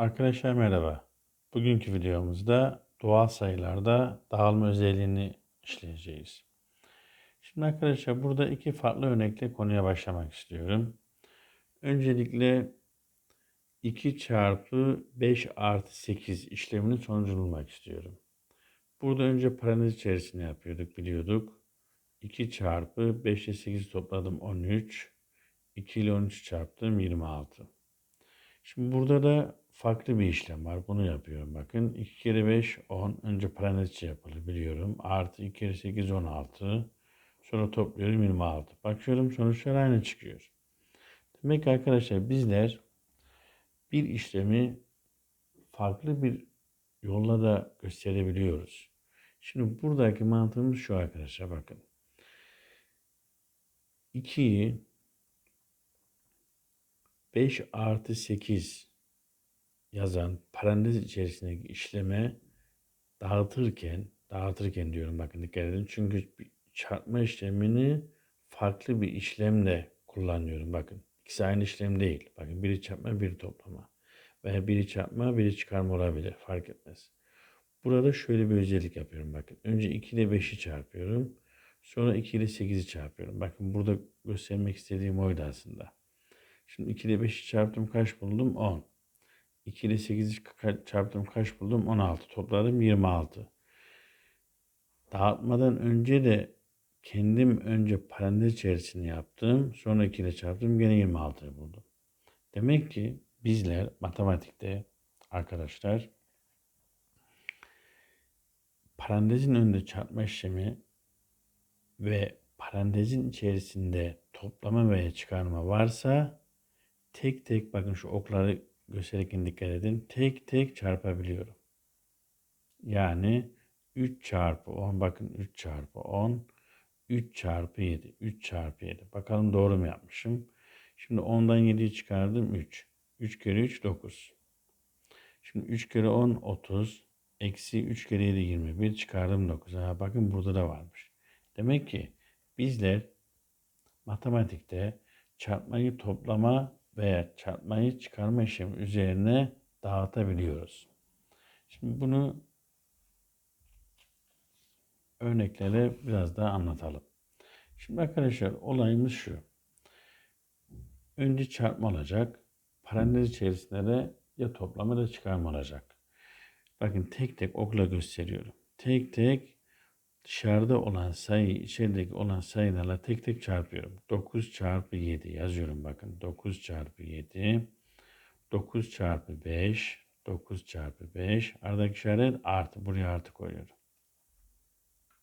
Arkadaşlar merhaba. Bugünkü videomuzda doğal sayılarda dağılma özelliğini işleyeceğiz. Şimdi arkadaşlar burada iki farklı örnekle konuya başlamak istiyorum. Öncelikle 2 çarpı 5 artı 8 işleminin sonucunu bulmak istiyorum. Burada önce parantez içerisinde yapıyorduk biliyorduk. 2 çarpı 5 ile 8 topladım 13. 2 ile 13 çarptım 26. Şimdi burada da farklı bir işlem var. Bunu yapıyorum. Bakın 2 kere 5 10. Önce parantez yapılır biliyorum. Artı 2 kere 8 16. Sonra topluyorum 26. Bakıyorum sonuçlar aynı çıkıyor. Demek ki arkadaşlar bizler bir işlemi farklı bir yolla da gösterebiliyoruz. Şimdi buradaki mantığımız şu arkadaşlar bakın. 2'yi 5 artı 8 yazan parantez içerisindeki işleme dağıtırken, dağıtırken diyorum bakın dikkat edin. Çünkü çarpma işlemini farklı bir işlemle kullanıyorum bakın. İkisi aynı işlem değil. Bakın biri çarpma, biri toplama. Veya biri çarpma, biri çıkarma olabilir. Fark etmez. Burada şöyle bir özellik yapıyorum bakın. Önce 2 ile 5'i çarpıyorum. Sonra 2 ile 8'i çarpıyorum. Bakın burada göstermek istediğim oydu aslında. Şimdi 2 ile 5'i çarptım kaç buldum? 10. 2 ile 8'i çarptım kaç buldum? 16. Topladım 26. Dağıtmadan önce de kendim önce parantez içerisinde yaptım. Sonra 2 ile çarptım gene 26 buldum. Demek ki bizler matematikte arkadaşlar parantezin önünde çarpma işlemi ve parantezin içerisinde toplama veya çıkarma varsa tek tek bakın şu okları gösterirken dikkat edin. Tek tek çarpabiliyorum. Yani 3 çarpı 10 bakın 3 çarpı 10 3 çarpı 7 3 çarpı 7 bakalım doğru mu yapmışım. Şimdi 10'dan 7'yi çıkardım 3. 3 kere 3 9. Şimdi 3 kere 10 30. Eksi 3 kere 7 21 çıkardım 9. Ha, bakın burada da varmış. Demek ki bizler matematikte çarpmayı toplama veya çarpmayı çıkarma işlemi üzerine dağıtabiliyoruz. Şimdi bunu örneklere biraz daha anlatalım. Şimdi arkadaşlar olayımız şu. Önce çarpma olacak. Parantez içerisinde de ya toplama da çıkarma olacak. Bakın tek tek okla gösteriyorum. Tek tek dışarıda olan sayı içerideki olan sayılarla tek tek çarpıyorum. 9 çarpı 7 yazıyorum bakın. 9 çarpı 7 9 çarpı 5 9 çarpı 5 aradaki işaret artı. Buraya artı koyuyorum.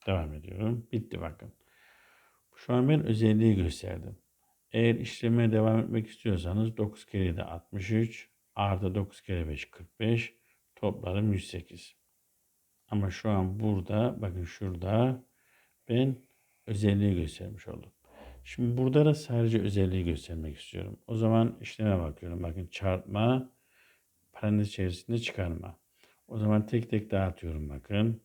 Devam ediyorum. Bitti bakın. Şu an ben özelliği gösterdim. Eğer işlemeye devam etmek istiyorsanız 9 kere 7 63 artı 9 kere 5 45 toplarım 108. Ama şu an burada bakın şurada ben özelliği göstermiş oldum. Şimdi burada da sadece özelliği göstermek istiyorum. O zaman işleme bakıyorum. Bakın çarpma parantez içerisinde çıkarma. O zaman tek tek dağıtıyorum bakın.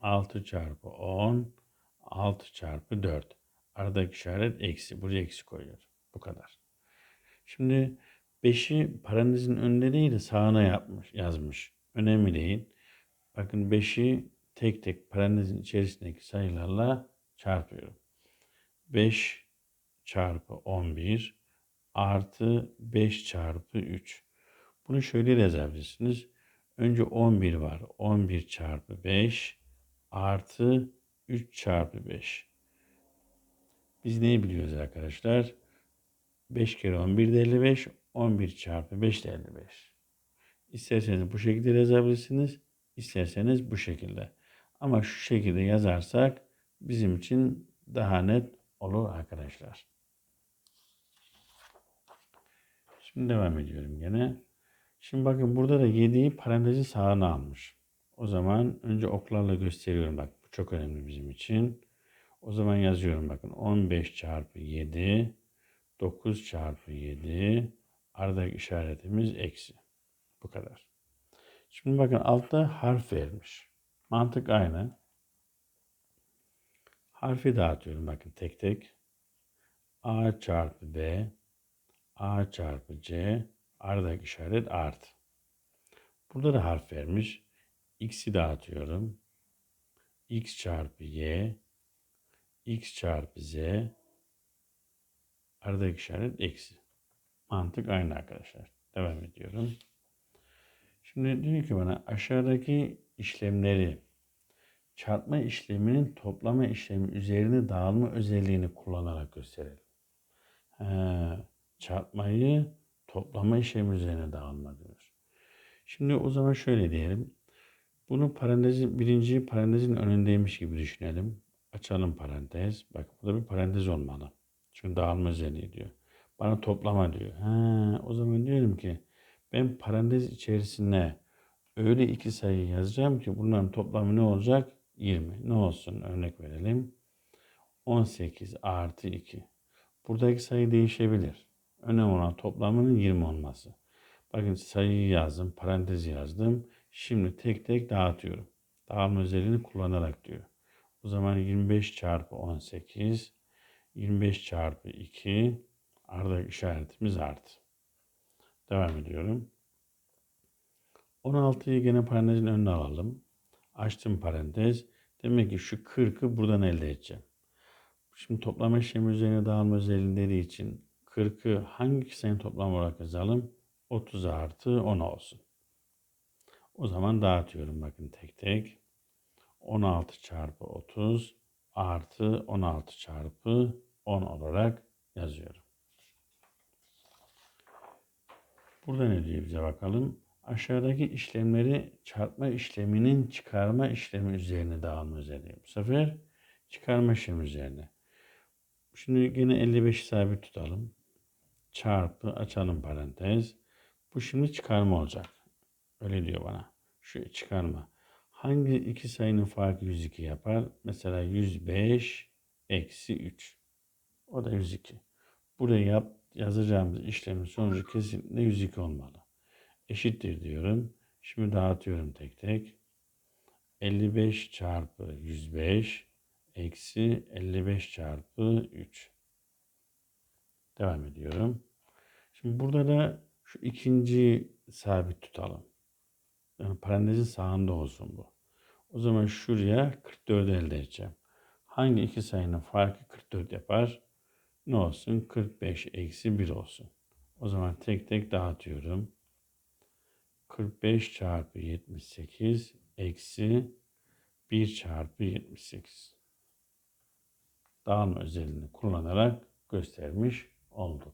6 çarpı 10 6 çarpı 4. Aradaki işaret eksi. Buraya eksi koyuyorum. Bu kadar. Şimdi 5'i parantezin önünde değil de sağına yapmış, yazmış. Önemli değil. Bakın 5'i tek tek parantezin içerisindeki sayılarla çarpıyorum. 5 çarpı 11 artı 5 çarpı 3. Bunu şöyle yazabilirsiniz. Önce 11 var. 11 çarpı 5 artı 3 çarpı 5. Biz neyi biliyoruz arkadaşlar? 5 kere 11 de 55. 11 çarpı 5 de 55. İsterseniz bu şekilde yazabilirsiniz. İsterseniz bu şekilde. Ama şu şekilde yazarsak bizim için daha net olur arkadaşlar. Şimdi devam ediyorum gene. Şimdi bakın burada da 7'yi parantezin sağına almış. O zaman önce oklarla gösteriyorum. Bak bu çok önemli bizim için. O zaman yazıyorum bakın 15 çarpı 7 9 çarpı 7 aradaki işaretimiz eksi. Bu kadar. Şimdi bakın altta harf vermiş. Mantık aynı. Harfi dağıtıyorum bakın tek tek. A çarpı B, A çarpı C, Aradaki işaret artı. Burada da harf vermiş. X'i dağıtıyorum. X çarpı Y. X çarpı Z. Aradaki işaret eksi. Mantık aynı arkadaşlar. Devam ediyorum. Şimdi diyor ki bana aşağıdaki işlemleri çarpma işleminin toplama işlemi üzerine dağılma özelliğini kullanarak gösterelim. He, çarpmayı toplama işlemi üzerine dağılma diyor. Şimdi o zaman şöyle diyelim. Bunu parantezin, birinci parantezin önündeymiş gibi düşünelim. Açalım parantez. Bak burada bir parantez olmalı. Çünkü dağılma özelliği diyor. Bana toplama diyor. Ha, o zaman diyorum ki ben parantez içerisine öyle iki sayı yazacağım ki bunların toplamı ne olacak? 20. Ne olsun? Örnek verelim. 18 artı 2. Buradaki sayı değişebilir. Önemli olan toplamının 20 olması. Bakın sayıyı yazdım, parantezi yazdım. Şimdi tek tek dağıtıyorum. Dağılma özelliğini kullanarak diyor. O zaman 25 çarpı 18, 25 çarpı 2, aradaki işaretimiz artı. Devam ediyorum. 16'yı gene parantezin önüne alalım. Açtım parantez. Demek ki şu 40'ı buradan elde edeceğim. Şimdi toplama işlemi üzerine dağılma özellikleri için 40'ı hangi sayının toplamı olarak yazalım? 30 artı 10 olsun. O zaman dağıtıyorum bakın tek tek. 16 çarpı 30 artı 16 çarpı 10 olarak yazıyorum. Burada ne diyor bize bakalım. Aşağıdaki işlemleri çarpma işleminin çıkarma işlemi üzerine dağılma özelliği. Bu sefer çıkarma işlemi üzerine. Şimdi yine 55 sabit tutalım. Çarpı açalım parantez. Bu şimdi çıkarma olacak. Öyle diyor bana. Şu çıkarma. Hangi iki sayının farkı 102 yapar? Mesela 105 eksi 3. O da 102. Buraya yap, yazacağımız işlemin sonucu kesinlikle 102 olmalı. Eşittir diyorum. Şimdi dağıtıyorum tek tek. 55 çarpı 105 eksi 55 çarpı 3. Devam ediyorum. Şimdi burada da şu ikinci sabit tutalım. Yani parantezin sağında olsun bu. O zaman şuraya 44 elde edeceğim. Hangi iki sayının farkı 44 yapar? Ne olsun? 45 eksi 1 olsun. O zaman tek tek dağıtıyorum. 45 çarpı 78 eksi 1 çarpı 78. Dağılma özelliğini kullanarak göstermiş oldum.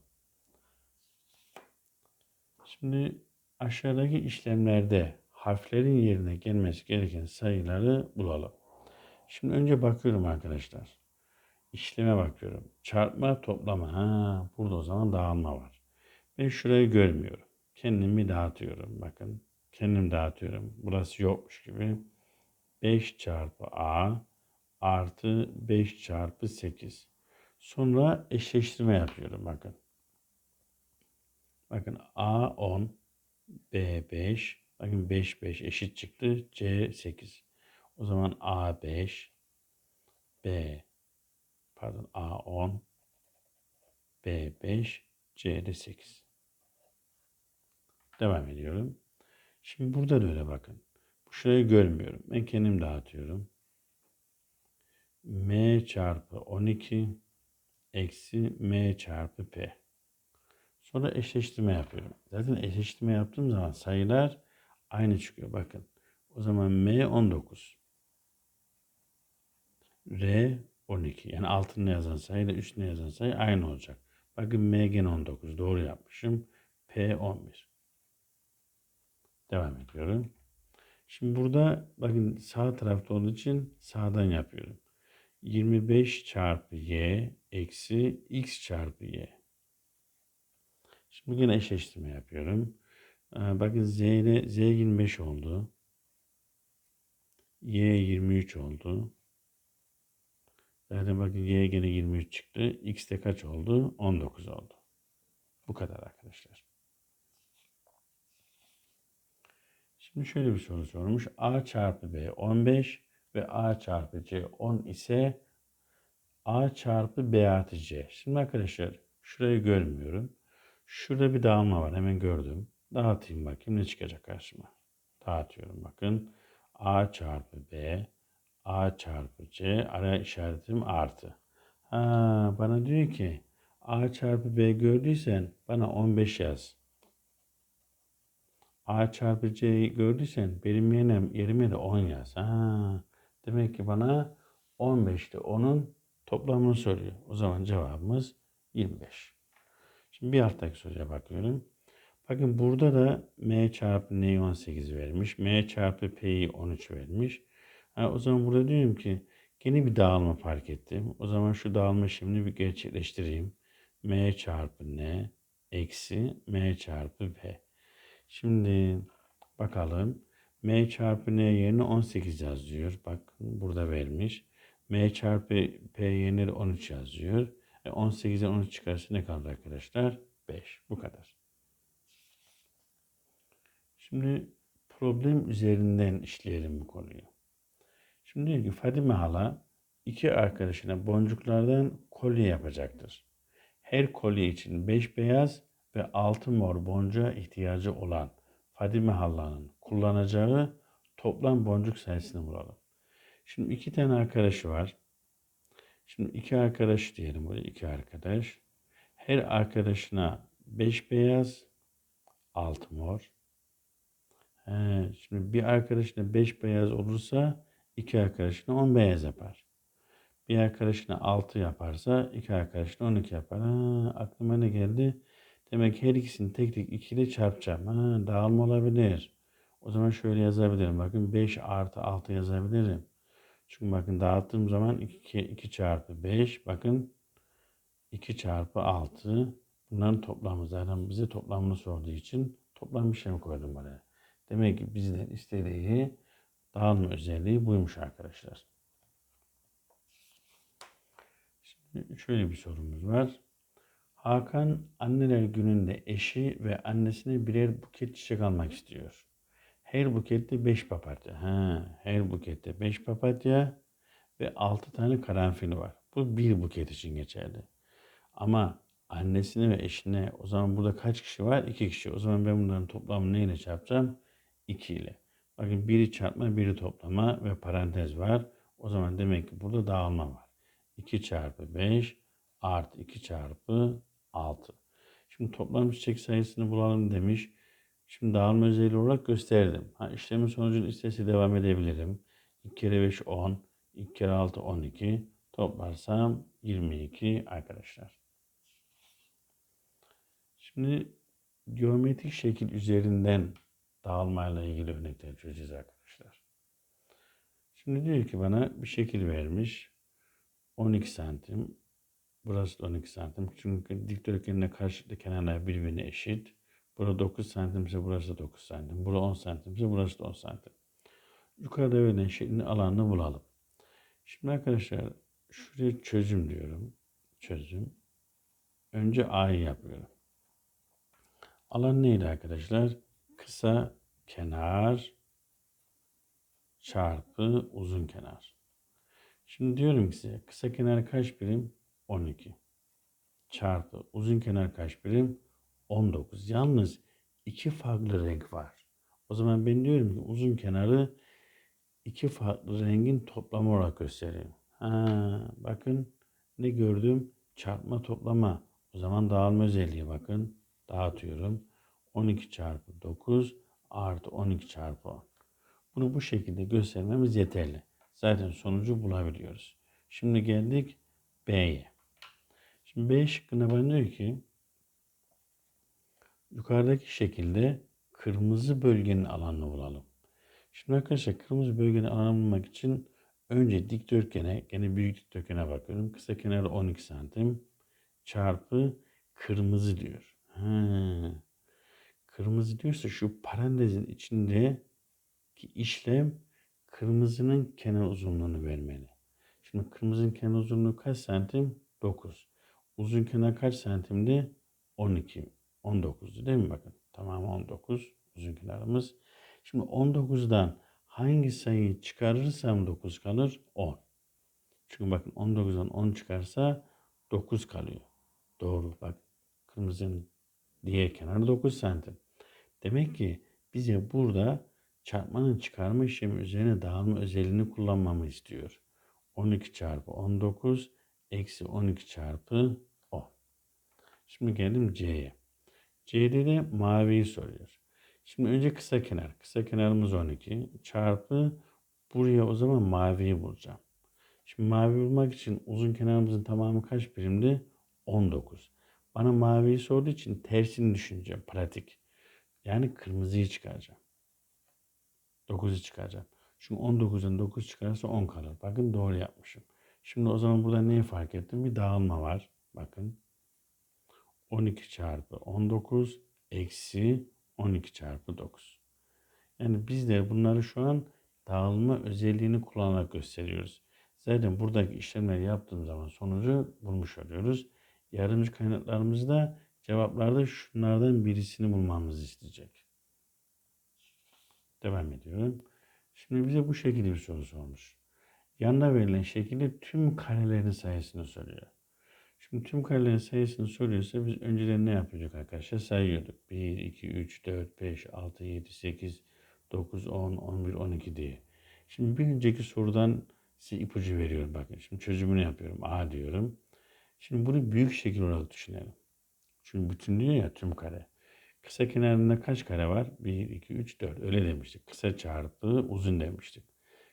Şimdi aşağıdaki işlemlerde harflerin yerine gelmesi gereken sayıları bulalım. Şimdi önce bakıyorum arkadaşlar. İşleme bakıyorum. Çarpma, toplama. Ha, burada o zaman dağılma var. Ben şurayı görmüyorum. Kendimi dağıtıyorum. Bakın. Kendim dağıtıyorum. Burası yokmuş gibi. 5 çarpı A artı 5 çarpı 8. Sonra eşleştirme yapıyorum. Bakın. Bakın A 10, B 5. Bakın 5 5 eşit çıktı. C 8. O zaman A 5, B pardon A 10, B 5, C de 8. Devam ediyorum. Şimdi burada da öyle bakın. Şurayı görmüyorum. Ben kendim dağıtıyorum. M çarpı 12 eksi M çarpı P. Sonra eşleştirme yapıyorum. Zaten eşleştirme yaptığım zaman sayılar aynı çıkıyor. Bakın. O zaman M 19. R 12. Yani altında yazan sayı ile üstünde yazan sayı aynı olacak. Bakın M gene 19. Doğru yapmışım. P 11. Devam ediyorum. Şimdi burada bakın sağ tarafta olduğu için sağdan yapıyorum. 25 çarpı y eksi x çarpı y. Şimdi yine eşleştirme yapıyorum. Ee, bakın z ile z 25 oldu. y 23 oldu. Zaten bakın y gene 23 çıktı. x de kaç oldu? 19 oldu. Bu kadar arkadaşlar. Şimdi şöyle bir soru sormuş. A çarpı B 15 ve A çarpı C 10 ise A çarpı B artı C. Şimdi arkadaşlar şurayı görmüyorum. Şurada bir dağılma var. Hemen gördüm. Dağıtayım bakayım ne çıkacak karşıma. Dağıtıyorum bakın. A çarpı B. A çarpı C. Araya işaretim artı. Ha, bana diyor ki A çarpı B gördüysen bana 15 yaz. A çarpı C'yi gördüysen benim yerine, yerime de 10 yaz. Ha, demek ki bana 15'te 10'un toplamını soruyor. O zaman cevabımız 25. Şimdi bir alttaki soruya bakıyorum. Bakın burada da M çarpı N'yi 18 vermiş. M çarpı P'yi 13 vermiş. Ha, o zaman burada diyorum ki yeni bir dağılma fark ettim. O zaman şu dağılma işlemini bir gerçekleştireyim. M çarpı N eksi M çarpı P. Şimdi bakalım. M çarpı N yerine 18 yazıyor. Bak burada vermiş. M çarpı P yerine de 13 yazıyor. E 18'den 13 çıkarsa ne kalır arkadaşlar? 5. Bu kadar. Şimdi problem üzerinden işleyelim bu konuyu. Şimdi diyor ki Fadime hala iki arkadaşına boncuklardan kolye yapacaktır. Her kolye için 5 beyaz ve 6 mor boncuğa ihtiyacı olan Fadime Halla'nın kullanacağı toplam boncuk sayısını bulalım. Şimdi iki tane arkadaşı var. Şimdi iki arkadaş diyelim böyle iki arkadaş. Her arkadaşına 5 beyaz, 6 mor. He, şimdi bir arkadaşına 5 beyaz olursa iki arkadaşına 10 beyaz yapar. Bir arkadaşına 6 yaparsa iki arkadaşına 12 yapar. Ha, aklıma ne geldi? Demek her ikisini tek tek 2 ile çarpacağım. Ha, dağılma olabilir. O zaman şöyle yazabilirim. Bakın 5 artı 6 yazabilirim. Çünkü bakın dağıttığım zaman 2, 2 çarpı 5. Bakın 2 çarpı 6. Bunların toplamı zaten bize toplamını sorduğu için toplam işlemi koydum buraya. Demek ki bizden istediği dağılma özelliği buymuş arkadaşlar. Şimdi şöyle bir sorumuz var. Hakan anneler gününde eşi ve annesine birer buket çiçek almak istiyor. Her bukette 5 papatya. Ha, her bukette 5 papatya ve 6 tane karanfil var. Bu bir buket için geçerli. Ama annesine ve eşine o zaman burada kaç kişi var? 2 kişi. O zaman ben bunların toplamını neyle çarpacağım? 2 ile. Bakın biri çarpma, biri toplama ve parantez var. O zaman demek ki burada dağılma var. 2 çarpı 5 artı 2 çarpı 6. Şimdi toplam çiçek sayısını bulalım demiş. Şimdi dağılma özelliği olarak gösterdim. Ha, işlemin sonucunu istese devam edebilirim. 2 kere 5 10, 2 kere 6 12. Toplarsam 22 arkadaşlar. Şimdi geometrik şekil üzerinden dağılmayla ilgili örnekler çözeceğiz arkadaşlar. Şimdi diyor ki bana bir şekil vermiş. 12 santim. Burası da 12 santim. Çünkü dikdörtgenine karşılıklı kenarlar birbirine eşit. Burada 9 santim ise burası da 9 santim. Burada 10 santim ise burası da 10 santim. Yukarıda verilen şeklin alanını bulalım. Şimdi arkadaşlar şuraya çözüm diyorum. Çözüm. Önce A'yı yapıyorum. Alan neydi arkadaşlar? Kısa kenar çarpı uzun kenar. Şimdi diyorum ki size kısa kenar kaç birim? 12. Çarpı uzun kenar kaç birim? 19. Yalnız iki farklı renk var. O zaman ben diyorum ki uzun kenarı iki farklı rengin toplamı olarak göstereyim. Ha, bakın ne gördüm? Çarpma toplama. O zaman dağılma özelliği bakın. Dağıtıyorum. 12 çarpı 9 artı 12 çarpı 10. Bunu bu şekilde göstermemiz yeterli. Zaten sonucu bulabiliyoruz. Şimdi geldik B'ye. Şimdi B şıkkına bana diyor ki yukarıdaki şekilde kırmızı bölgenin alanını bulalım. Şimdi arkadaşlar kırmızı bölgenin alanını bulmak için önce dikdörtgene, gene büyük dikdörtgene bakıyorum. Kısa kenarı 12 santim çarpı kırmızı diyor. Ha. Kırmızı diyorsa şu parantezin içindeki işlem kırmızının kenar uzunluğunu vermeli. Şimdi kırmızının kenar uzunluğu kaç santim? 9. Uzun kenar kaç santimdi? 12. 19'du değil mi bakın? Tamam 19 uzun kenarımız. Şimdi 19'dan hangi sayıyı çıkarırsam 9 kalır? 10. Çünkü bakın 19'dan 10 çıkarsa 9 kalıyor. Doğru bak. Kırmızının Diğer kenar 9 santim. Demek ki bize burada çarpmanın çıkarma işlemi üzerine dağılma özelliğini kullanmamı istiyor. 12 çarpı 19 eksi 12 çarpı 10. Şimdi geldim C'ye. C'de de maviyi soruyor. Şimdi önce kısa kenar. Kısa kenarımız 12 çarpı buraya o zaman maviyi bulacağım. Şimdi mavi bulmak için uzun kenarımızın tamamı kaç birimdi? 19. Bana maviyi sorduğu için tersini düşüneceğim. Pratik. Yani kırmızıyı çıkaracağım. 9'u çıkaracağım. Çünkü 19'dan 9 çıkarsa 10 kalır. Bakın doğru yapmışım. Şimdi o zaman burada neyi fark ettim? Bir dağılma var. Bakın. 12 çarpı 19 eksi 12 çarpı 9. Yani bizler bunları şu an dağılma özelliğini kullanarak gösteriyoruz. Zaten buradaki işlemleri yaptığım zaman sonucu bulmuş oluyoruz. Yardımcı kaynaklarımızda cevaplarda şunlardan birisini bulmamızı isteyecek. Devam ediyorum. Şimdi bize bu şekilde bir soru sormuş. Yanına verilen şekilde tüm karelerin sayısını soruyor. Şimdi tüm karelerin sayısını soruyorsa biz önceden ne yapıyorduk arkadaşlar? Sayıyorduk. 1, 2, 3, 4, 5, 6, 7, 8, 9, 10, 11, 12 diye. Şimdi bir önceki sorudan size ipucu veriyorum. Bakın şimdi çözümünü yapıyorum. A diyorum. Şimdi bunu büyük şekil olarak düşünelim. Çünkü bütün diyor ya tüm kare. Kısa kenarında kaç kare var? 1, 2, 3, 4. Öyle demiştik. Kısa çarpı uzun demiştik.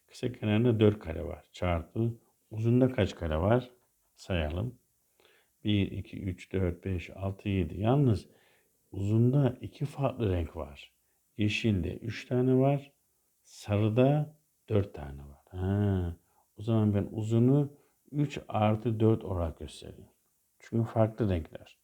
Kısa kenarında 4 kare var. Çarpı uzunda kaç kare var? Sayalım. 1, 2, 3, 4, 5, 6, 7. Yalnız uzunda iki farklı renk var. Yeşilde 3 tane var. Sarıda 4 tane var. Ha, o zaman ben uzunu 3 artı 4 olarak göstereyim. Çünkü farklı renkler.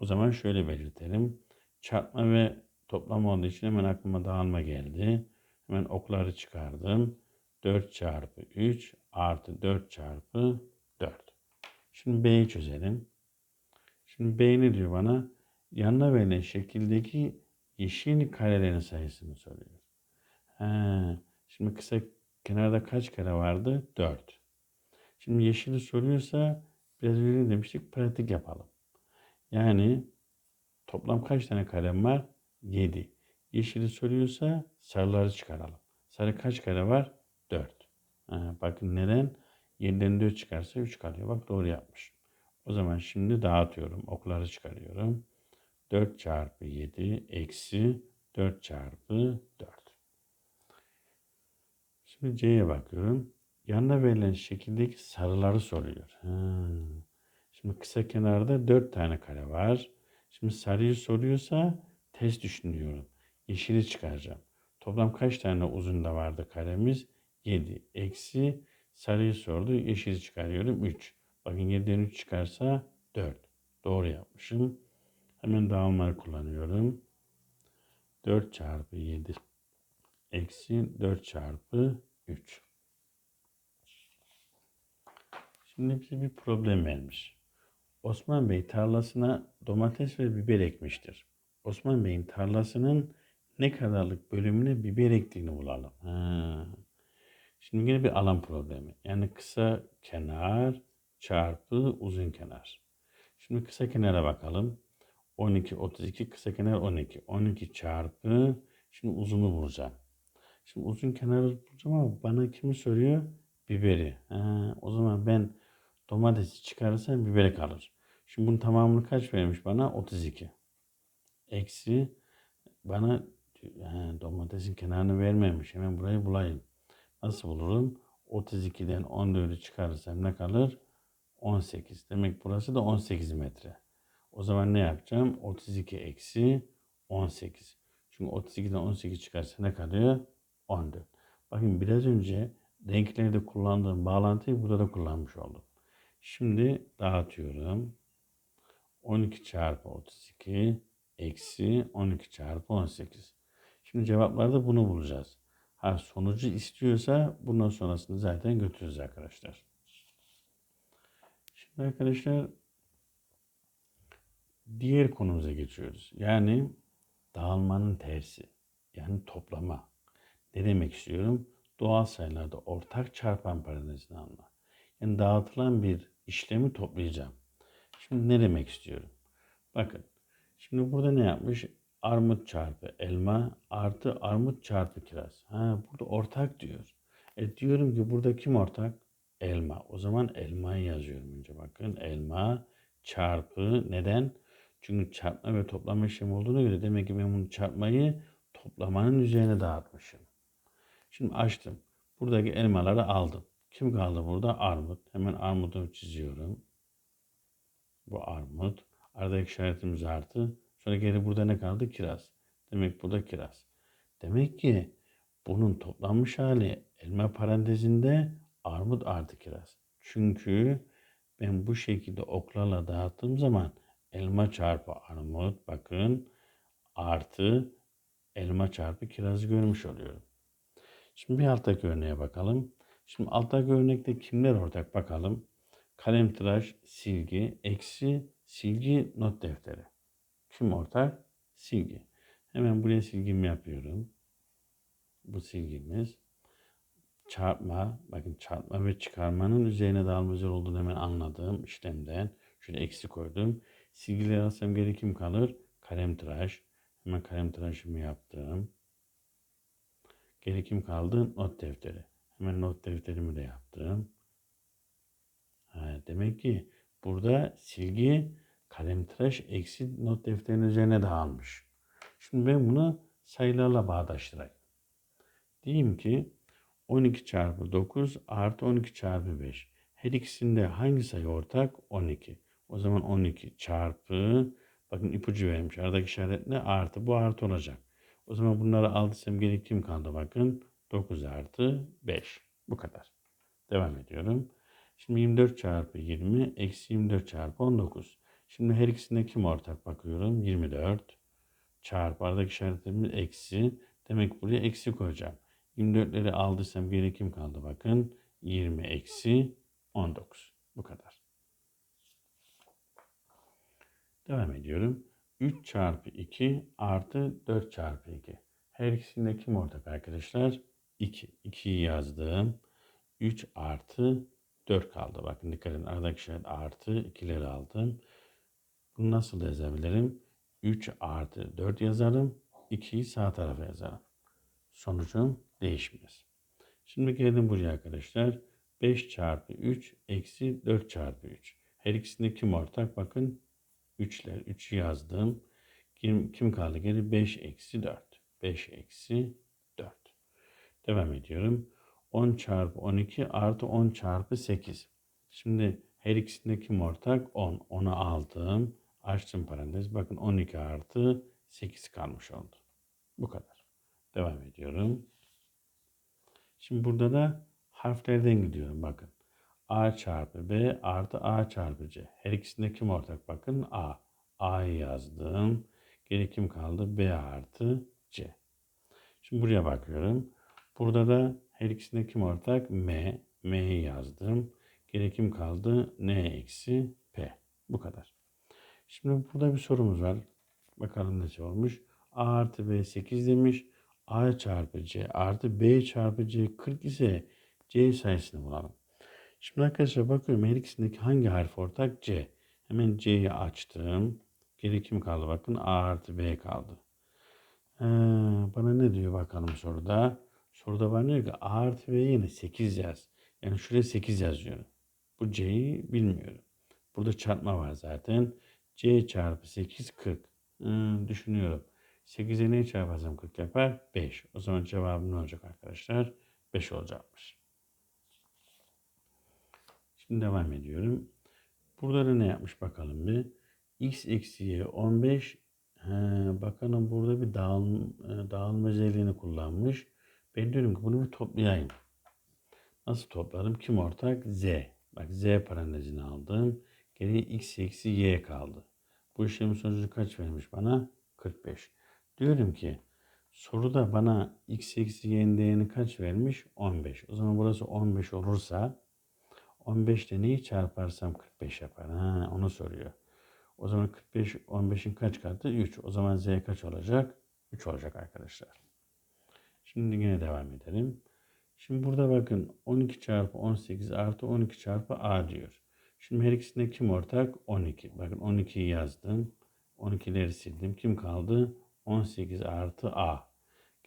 O zaman şöyle belirtelim. Çarpma ve toplama olduğu için hemen aklıma dağılma geldi. Hemen okları çıkardım. 4 çarpı 3 artı 4 çarpı 4. Şimdi B'yi çözelim. Şimdi B ne diyor bana? Yanına verilen şekildeki yeşil karelerin sayısını soruyor. He, şimdi kısa kenarda kaç kare vardı? 4. Şimdi yeşili soruyorsa biraz önce demiştik pratik yapalım. Yani toplam kaç tane kalem var? 7. Yeşili soruyorsa sarıları çıkaralım. Sarı kaç kare var? 4. Ha, bakın neden? 7'den 4 çıkarsa 3 kalıyor. Bak doğru yapmış. O zaman şimdi dağıtıyorum. Okları çıkarıyorum. 4 çarpı 7 eksi 4 çarpı 4. Şimdi C'ye bakıyorum. Yanına verilen şekildeki sarıları soruyor. Şimdi kısa kenarda 4 tane kare var. Şimdi sarıyı soruyorsa ters düşünüyorum. Yeşili çıkaracağım. Toplam kaç tane uzunda vardı karemiz? 7. Eksi sarıyı sordu. Yeşili çıkarıyorum. 3. Bakın 7'den 3 çıkarsa 4. Doğru yapmışım. Hemen dağılmayı kullanıyorum. 4 çarpı 7 eksi 4 çarpı 3. Bize bir problem vermiş. Osman Bey tarlasına domates ve biber ekmiştir. Osman Bey'in tarlasının ne kadarlık bölümüne biber ektiğini bulalım. Ha. Şimdi yine bir alan problemi. Yani kısa kenar çarpı uzun kenar. Şimdi kısa kenara bakalım. 12, 32, kısa kenar 12. 12 çarpı, şimdi uzunu bulacağım. Şimdi uzun kenarı bulacağım ama bana kimi soruyor? Biberi. Ha, o zaman ben domatesi çıkarırsam biberi kalır. Şimdi bunun tamamını kaç vermiş bana? 32. Eksi bana ha, domatesin kenarını vermemiş. Hemen burayı bulayım. Nasıl bulurum? 32'den 14'ü çıkarırsam ne kalır? 18. Demek burası da 18 metre. O zaman ne yapacağım? 32 eksi 18. Çünkü 32'den 18 çıkarsa ne kalıyor? 14. Bakın biraz önce renklerde kullandığım bağlantıyı burada da kullanmış oldum. Şimdi dağıtıyorum. 12 çarpı 32 eksi 12 çarpı 18. Şimdi cevaplarda bunu bulacağız. Ha sonucu istiyorsa bundan sonrasını zaten götürürüz arkadaşlar. Şimdi arkadaşlar diğer konumuza geçiyoruz. Yani dağılmanın tersi. Yani toplama. Ne demek istiyorum? Doğal sayılarda ortak çarpan parantezini alma. Yani dağıtılan bir işlemi toplayacağım. Şimdi ne demek istiyorum? Bakın. Şimdi burada ne yapmış? Armut çarpı elma artı armut çarpı kiraz. Ha burada ortak diyor. E diyorum ki burada kim ortak? Elma. O zaman elmayı yazıyorum önce bakın. Elma çarpı neden? Çünkü çarpma ve toplama işlemi olduğuna göre demek ki ben bunu çarpmayı toplamanın üzerine dağıtmışım. Şimdi açtım. Buradaki elmaları aldım. Kim kaldı burada? Armut. Hemen armudu çiziyorum. Bu armut. Aradaki işaretimiz artı. Sonra geri burada ne kaldı? Kiraz. Demek bu da kiraz. Demek ki bunun toplanmış hali elma parantezinde armut artı kiraz. Çünkü ben bu şekilde oklarla dağıttığım zaman elma çarpı armut bakın artı elma çarpı kirazı görmüş oluyorum. Şimdi bir alttaki örneğe bakalım. Şimdi alttaki örnekte kimler ortak bakalım. Kalem tıraş, silgi, eksi, silgi, not defteri. Kim ortak? Silgi. Hemen buraya silgimi yapıyorum. Bu silgimiz. Çarpma, bakın çarpma ve çıkarmanın üzerine dağılma olduğunu hemen anladığım işlemden. Şöyle eksi koydum. Silgileri alsam geri kim kalır? Kalem tıraş. Hemen kalem tıraşımı yaptım. Geri kim kaldı? Not defteri. Hemen not defterimi de yaptım. Ha, demek ki burada silgi kalem tıraş eksi not defterinin üzerine dağılmış. Şimdi ben bunu sayılarla bağdaştırayım. Diyeyim ki 12 çarpı 9 artı 12 çarpı 5. Her ikisinde hangi sayı ortak? 12. O zaman 12 çarpı bakın ipucu vermiş. Aradaki işaret ne? Artı. Bu artı olacak. O zaman bunları aldıysam geri kim kaldı? Bakın 9 artı 5. Bu kadar. Devam ediyorum. Şimdi 24 çarpı 20 eksi 24 çarpı 19. Şimdi her ikisinde kim ortak bakıyorum? 24 çarpı aradaki işaretimiz eksi. Demek buraya eksi koyacağım. 24'leri aldıysam geri kim kaldı? Bakın 20 eksi 19. Bu kadar. Devam ediyorum. 3 çarpı 2 artı 4 çarpı 2. Her ikisinde kim ortak arkadaşlar? 2. 2'yi yazdım. 3 artı 4 kaldı. Bakın dikkat edin. Aradaki işaret artı 2'leri aldım. Bunu nasıl yazabilirim? 3 artı 4 yazarım. 2'yi sağ tarafa yazarım. Sonucum değişmez. Şimdi geldim buraya arkadaşlar. 5 çarpı 3 eksi 4 çarpı 3. Her ikisinde kim ortak? Bakın 3'ler. 3'ü yazdım. Kim, kim kaldı geri? 5 eksi 4. 5 eksi 4. Devam ediyorum. 10 çarpı 12 artı 10 çarpı 8. Şimdi her ikisinde kim ortak? 10. 10'u aldım. Açtım parantez. Bakın 12 artı 8 kalmış oldu. Bu kadar. Devam ediyorum. Şimdi burada da harflerden gidiyorum. Bakın. A çarpı B artı A çarpı C. Her ikisinde kim ortak? Bakın A. A'yı yazdım. Geri kim kaldı? B artı C. Şimdi buraya bakıyorum. Burada da her ikisinde kim ortak? M. M'yi yazdım. Geri kim kaldı? N eksi P. Bu kadar. Şimdi burada bir sorumuz var. Bakalım ne sormuş. A artı B 8 demiş. A çarpı C artı B çarpı C 40 ise C sayısını bulalım. Şimdi arkadaşlar bakıyorum her ikisindeki hangi harf ortak? C. Hemen C'yi açtım. Geri kim kaldı bakın A artı B kaldı. Ee, bana ne diyor bakalım soruda. Soruda bana diyor ki A artı B yine 8 yaz. Yani şuraya 8 yazıyorum. Bu C'yi bilmiyorum. Burada çarpma var zaten. C çarpı 8 40. Hmm, düşünüyorum. 8'e ne çarparsam 40 yapar? 5. O zaman cevabım ne olacak arkadaşlar? 5 olacakmış. Şimdi devam ediyorum. Burada da ne yapmış bakalım bir. X eksi y 15. He, bakalım burada bir dağılma, dağılma özelliğini kullanmış. Ben diyorum ki bunu bir toplayayım. Nasıl toplarım? Kim ortak? Z. Bak Z parantezini aldım. Geriye x eksi y kaldı. Bu işlemin sonucu kaç vermiş bana? 45. Diyorum ki soruda bana x eksi y'nin değerini kaç vermiş? 15. O zaman burası 15 olursa 15 ile neyi çarparsam 45 yapar. Ha, onu soruyor. O zaman 45 15'in kaç katı? 3. O zaman z kaç olacak? 3 olacak arkadaşlar. Şimdi yine devam edelim. Şimdi burada bakın 12 çarpı 18 artı 12 çarpı a diyor. Şimdi her ikisinde kim ortak? 12. Bakın 12'yi yazdım. 12'leri sildim. Kim kaldı? 18 artı A.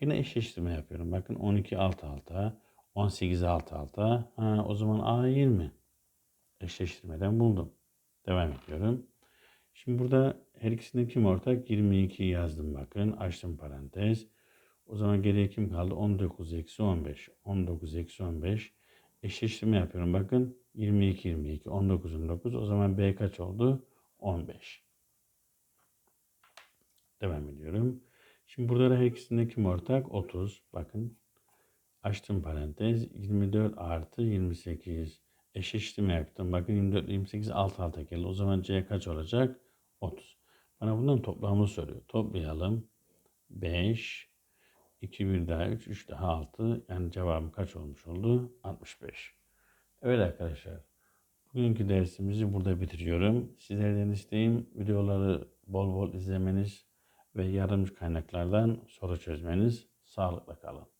Yine eşleştirme yapıyorum. Bakın 12 alt alta. 18 alt alta. Ha, o zaman A 20. Eşleştirmeden buldum. Devam ediyorum. Şimdi burada her ikisinde kim ortak? 22 yazdım bakın. Açtım parantez. O zaman geriye kim kaldı? 19 eksi 15. 19 eksi 15. Eşleştirme yapıyorum. Bakın 22 22. 19 19. O zaman B kaç oldu? 15. Devam ediyorum. Şimdi burada da her ikisinde kim ortak? 30. Bakın. Açtım parantez. 24 artı 28. Eşleştirme yaptım. Bakın 24 ile 28 alt alta geldi. O zaman C kaç olacak? 30. Bana bundan toplamını soruyor. Toplayalım. 5, 2 bir daha 3, 3 daha 6. Yani cevabım kaç olmuş oldu? 65. Evet arkadaşlar. Bugünkü dersimizi burada bitiriyorum. Sizlerden isteğim videoları bol bol izlemeniz ve yardımcı kaynaklardan soru çözmeniz. Sağlıkla kalın.